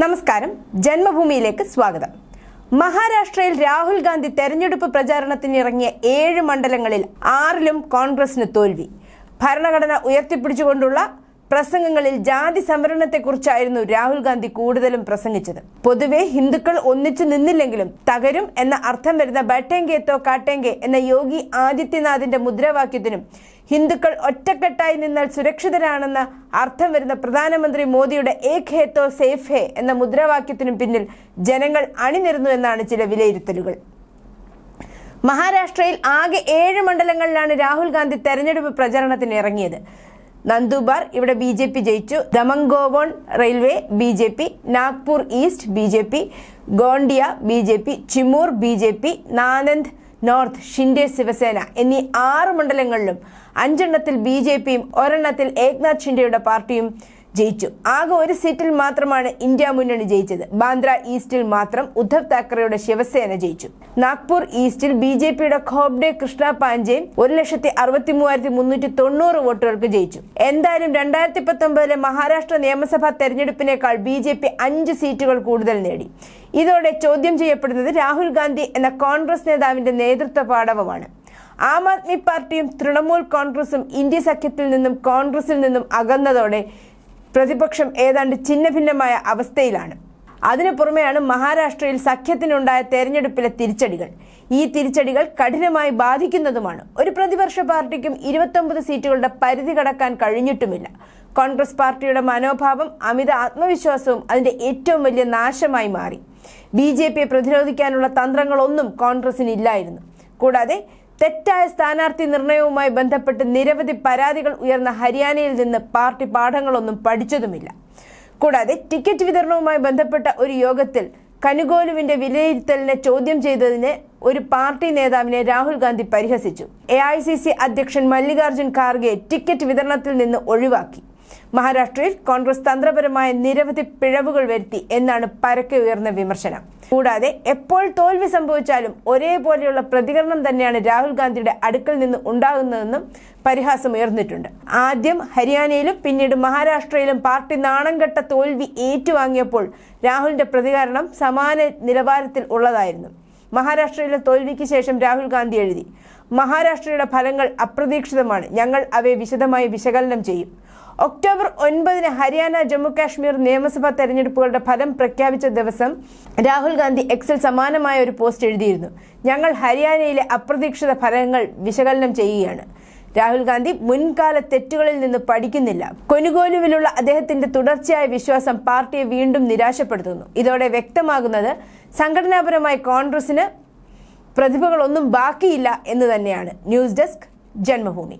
നമസ്കാരം. ജന്മഭൂമിയിലേക്ക് സ്വാഗതം. മഹാരാഷ്ട്രയിൽ രാഹുൽ ഗാന്ധി തെരഞ്ഞെടുപ്പ് പ്രചാരണത്തിന് ഇറങ്ങിയ ഏഴ് മണ്ഡലങ്ങളിൽ ആറിലും കോൺഗ്രസിന് തോൽവി. ഭരണഘടന ഉയർത്തിപ്പിടിച്ചുകൊണ്ടുള്ള പ്രസംഗങ്ങളിൽ ജാതി സംവരണത്തെക്കുറിച്ചായിരുന്നു രാഹുൽ ഗാന്ധി കൂടുതലും പ്രസംഗിച്ചത്. പൊതുവെ ഹിന്ദുക്കൾ ഒന്നിച്ചു നിന്നില്ലെങ്കിലും തകരും എന്ന അർത്ഥം വരുന്ന ബട്ടേങ്കെ തോ കാട്ടേങ്കെ എന്ന യോഗി ആദിത്യനാഥിന്റെ മുദ്രാവാക്യത്തിനും ഹിന്ദുക്കൾ ഒറ്റക്കെട്ടായി നിന്നാൽ സുരക്ഷിതരാണെന്ന് അർത്ഥം വരുന്ന പ്രധാനമന്ത്രി മോദിയുടെ ഏക് ഹേ തോ സേഫ് ഹേ എന്ന മുദ്രാവാക്യത്തിനും പിന്നിൽ ജനങ്ങൾ അണിനിരുന്നു എന്നാണ് ചില വിലയിരുത്തലുകൾ. മഹാരാഷ്ട്രയിൽ ആകെ ഏഴ് മണ്ഡലങ്ങളിലാണ് രാഹുൽ ഗാന്ധി തെരഞ്ഞെടുപ്പ് പ്രചരണത്തിന് ഇറങ്ങിയത്. നന്ദുബാർ ഇവിടെ ബി ജെ പി ജയിച്ചു. ദമംഗോവോൺ railway B J P Nagpur east B J P Gondia B J P Chimur B J P Nanded north Shinde Shivsena എന്നീ ആറ് മണ്ഡലങ്ങളിലും അഞ്ചെണ്ണത്തിൽ ബി ജെ പിയും ഒരെണ്ണത്തിൽ ഏക്നാഥ് ഷിൻഡെയുടെ പാർട്ടിയും ജയിച്ചു. ആകെ ഒരു സീറ്റിൽ മാത്രമാണ് ഇന്ത്യ മുന്നണി ജയിച്ചത്. ബാന്ദ്ര ഈസ്റ്റിൽ മാത്രം ഉദ്ധവ് താക്കറെയുടെ ശിവസേന ജയിച്ചു. നാഗ്പൂർ ഈസ്റ്റിൽ ബി ജെ പിയുടെ ഖോബ്ഡെ കൃഷ്ണ പാഞ്ചേൻ ഒരു ലക്ഷത്തി അറുപത്തി മൂവായിരത്തി മുന്നൂറ്റി തൊണ്ണൂറ് വോട്ടുകൾക്ക് ജയിച്ചു. എന്തായാലും രണ്ടായിരത്തി പത്തൊമ്പതിലെ മഹാരാഷ്ട്ര നിയമസഭാ തെരഞ്ഞെടുപ്പിനേക്കാൾ ബി ജെ പി അഞ്ച് സീറ്റുകൾ കൂടുതൽ നേടി. ഇതോടെ ചോദ്യം ചെയ്യപ്പെടുന്നത് രാഹുൽ ഗാന്ധി എന്ന കോൺഗ്രസ് നേതാവിന്റെ നേതൃത്വ പാടവമാണ് ആം ആദ്മി പാർട്ടിയും തൃണമൂൽ കോൺഗ്രസും ഇന്ത്യ സഖ്യത്തിൽ നിന്നും കോൺഗ്രസിൽ നിന്നും അകന്നതോടെ പ്രതിപക്ഷം ഏതാണ്ട് ഛിന്നഭിന്നമായ അവസ്ഥയിലാണ്. അതിനു പുറമെയാണ് മഹാരാഷ്ട്രയിൽ സഖ്യത്തിനുണ്ടായ തെരഞ്ഞെടുപ്പിലെ തിരിച്ചടികൾ. ഈ തിരിച്ചടികൾ കഠിനമായി ബാധിക്കുന്നതുമാണ്. ഒരു പ്രതിപക്ഷ പാർട്ടിക്കും ഇരുപത്തൊമ്പത് സീറ്റുകളുടെ പരിധി കടക്കാൻ കഴിഞ്ഞിട്ടുമില്ല. കോൺഗ്രസ് പാർട്ടിയുടെ മനോഭാവം അമിത ആത്മവിശ്വാസവും അതിന്റെ ഏറ്റവും വലിയ നാശമായി മാറി. ബി ജെ പിയെ പ്രതിരോധിക്കാനുള്ള തന്ത്രങ്ങളൊന്നും കോൺഗ്രസിന് ഇല്ലായിരുന്നു കൂടാതെ തെറ്റായ സ്ഥാനാർത്ഥി നിർണയവുമായി ബന്ധപ്പെട്ട് നിരവധി പരാതികൾ ഉയർന്ന ഹരിയാനയിൽ നിന്ന് പാർട്ടി പാഠങ്ങളൊന്നും പഠിച്ചതുമില്ല. കൂടാതെ ടിക്കറ്റ് വിതരണവുമായി ബന്ധപ്പെട്ട ഒരു യോഗത്തിൽ കനുഗോലുവിന്റെ വിലയിരുത്തലിനെ ചോദ്യം ചെയ്തതിന് ഒരു പാർട്ടി നേതാവിനെ രാഹുൽ ഗാന്ധി പരിഹസിച്ചു. എ അധ്യക്ഷൻ മല്ലികാർജുൻ ഖാർഗെ ടിക്കറ്റ് വിതരണത്തിൽ നിന്ന് ഒഴിവാക്കി. മഹാരാഷ്ട്രയിൽ കോൺഗ്രസ് തന്ത്രപരമായ നിരവധി പിഴവുകൾ വരുത്തി എന്നാണ് പരക്കെ ഉയർന്ന വിമർശനം. കൂടാതെ എപ്പോൾ തോൽവി സംഭവിച്ചാലും ഒരേപോലെയുള്ള പ്രതികരണം തന്നെയാണ് രാഹുൽ ഗാന്ധിയുടെ അടുക്കൽ നിന്ന് ഉണ്ടാകുന്നതെന്നും പരിഹാസം ഉയർന്നിട്ടുണ്ട്. ആദ്യം ഹരിയാനയിലും പിന്നീട് മഹാരാഷ്ട്രയിലും പാർട്ടി നാണംകെട്ട തോൽവി ഏറ്റുവാങ്ങിയപ്പോൾ രാഹുലിന്റെ പ്രതികരണം സമാന നിലവാരത്തിൽ ഉള്ളതായിരുന്നു. മഹാരാഷ്ട്രയിലെ തോൽവിക്ക് ശേഷം രാഹുൽ ഗാന്ധി എഴുതി മഹാരാഷ്ട്രയുടെ ഫലങ്ങൾ അപ്രതീക്ഷിതമാണ്. ഞങ്ങൾ അവയെ വിശദമായി വിശകലനം ചെയ്യും. ഒക്ടോബർ ഒൻപതിന് ഹരിയാന ജമ്മു കാശ്മീർ നിയമസഭാ തെരഞ്ഞെടുപ്പുകളുടെ ഫലം പ്രഖ്യാപിച്ച ദിവസം രാഹുൽ ഗാന്ധി എക്സിൽ സമാനമായ ഒരു പോസ്റ്റ് എഴുതിയിരുന്നു. ഞങ്ങൾ ഹരിയാനയിലെ അപ്രതീക്ഷിത ഫലങ്ങൾ വിശകലനം ചെയ്യുകയാണ്. രാഹുൽ ഗാന്ധി മുൻകാല തെറ്റുകളിൽ നിന്ന് പഠിക്കുന്നില്ല. കൊനുകോലുവിലുള്ള അദ്ദേഹത്തിന്റെ തുടർച്ചയായ വിശ്വാസം പാർട്ടിയെ വീണ്ടും നിരാശപ്പെടുത്തുന്നു. ഇതോടെ വ്യക്തമാകുന്നത് സംഘടനാപരമായി കോൺഗ്രസിന് പ്രതിഭകളൊന്നും ബാക്കിയില്ല എന്ന് തന്നെയാണ്. News desk Janmabhumi.